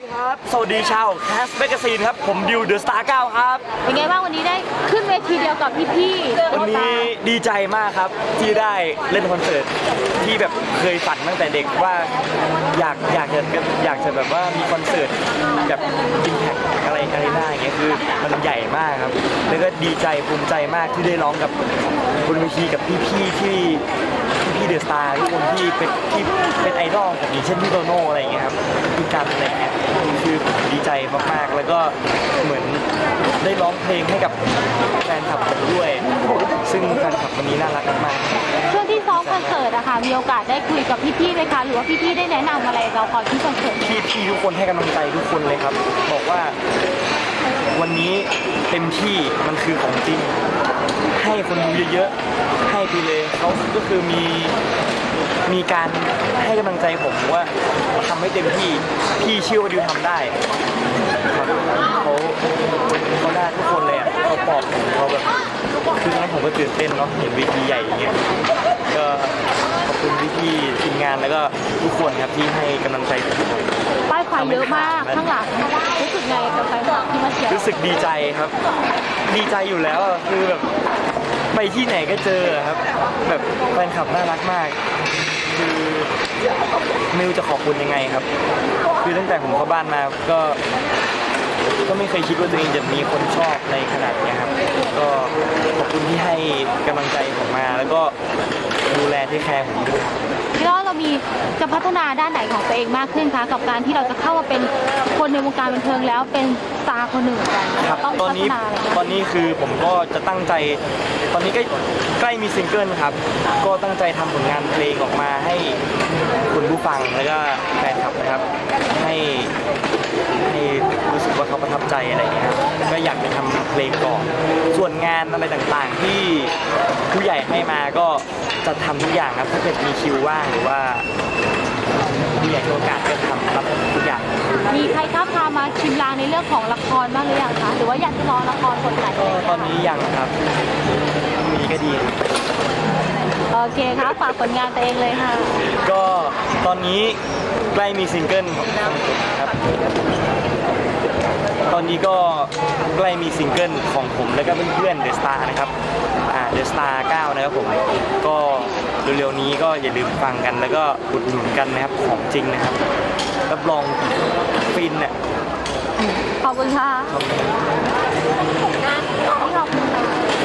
ครับ สวัสดีชาวแคสเบกซีนครับ ผมดิวเดอะสตาร์เครับ เป็นไงบ้างวันนี้ได้ขึ้นเวทีเดียวกับพี่ๆวันนี้ดีใจมากครับที่ได้เล่นคอนเสิร์ตที่แบบเคยฝันตั้งแต่เด็กว่าอยากอยากจะอยากจะแบบว่ามีคอนเสิร์ตแบบอินแพคอะไรอะไรได้อย่างเงี้ยคือมันใหญ่มากครับ แล้วก็ดีใจภูมิใจมากที่ได้ร้องกับบนเวทีกับพี่ๆที่พี่ๆเดอะสตาร์ทุกคนที่เป็นที่เป็นไอดอลผมอย่างเช่นพี่โตโน่อะไรอย่างเงี้ยครับพี่กันอะไร ดีใจมากๆ แล้วก็เหมือนได้ร้องเพลงให้กับแฟนคลับผมด้วย ซึ่งแฟนคลับวันนี้น่ารักมากช่วงที่ซ้อมคอนเสิร์ตอะค่ะมีโอกาสได้คุยกับพี่ๆไหมคะหรือว่าพี่ๆได้แนะนำอะไรเราก่อนที่คอนเสิร์ตไหมพี่พี่ทุกคนให้กำลังใจทุกคนเลยครับ บอกว่าวันนี้เต็มที่มันคือของจริง ให้คนดูเยอะๆ ให้ไปเลยเขาก็คือมี มีการให้กำลังใจผมว่าทำให้เต็มที่พี่เชื่อว่าดิวทำได้ครับเขาเขาได้ทุกคนเลยอะเขาปลอบผมเขาแบบคือตอนนั้นผมก็ตื่นเต้นเนาะเห็นเวทีใหญ่อย่างเงี้ยก็ขอบคุณพี่ๆทีมงานแล้วก็ทุกคนครับที่ให้กำลังใจผมป้ายไฟเยอะมากข้างหลังรู้สึกไงกับแฟนคลับที่มาเชียร์รู้สึกดีใจครับ ดีใจอยู่แล้วอะคือแบบไปที่ไหนก็เจออะครับ แบบแฟนคลับน่ารักมาก คือไม่รู้จะขอบคุณยังไงครับ คือตั้งแต่ผมเข้าบ้านมาก็ ก็ไม่เคยคิดว่าตัวเองจะมีคนชอบในขนาดเนี้ยครับ ก็ขอบคุณที่ให้กำลังใจผมมา แล้วก็ดูแลที่แคร์ผมด้วยแล้วเรามีจะพัฒนาด้านไหนของตัวเองมากขึ้นคะกับการที่เราจะเข้ามาเป็นคนในวงการบันเทิงแล้วเป็นสตาร์คนหนึ่งกันครับ ต้องตอนพัฒนี้นาอะไรตอบ้างนนี้คือผมก็จะตั้งใจ ตอนนี้ใกล้ใกล้มีซิงเกิลครับ ก็ตั้งใจทำผลงานเพลงออกมาให้คุณผู้ฟังแล้วก็แฟนคลับนะครับ ให้ให้รู้สึกว่าเขาประทับใจอะไรอย่างเงี้ยครับก็อยากจะทำเพลงก่อน ส่วนงานอะไรต่างๆ ที่ผู้ใหญ่ให้มาก็จะทำทุกอย่างครับถ้าเกิดมีคิวว่างหรือว่าผู้ใหญ่ให้โอกาสก็ทำรับทุกอย่าง มีใครท้าบทามมาชิมลางในเรื่องของละครบ้างหรือยังคะหรือว่าอยากจะรอละครบทไหนก็ตอนนี้ยังครับมีก็ดี โอเคครับฝากผลงานตัวเองเลยค่ะก็ตอนนี้ใกล้มีซิงเกิลของของผมครับ ตอนนี้ก็ใกล้มีซิงเกิลของผมแล้วก็เพื่อนๆเดอะสตาร์นะครับอ่า เดอะสตาร์9นะครับผมก็เร็วๆนี้ก็อย่าลืมฟังกันแล้วก็อุดหนุนกันนะครับของจริงนะครับรับรองฟินเนี่ยขอบคุณค่ะครับนี่ขอบคุณค่ะ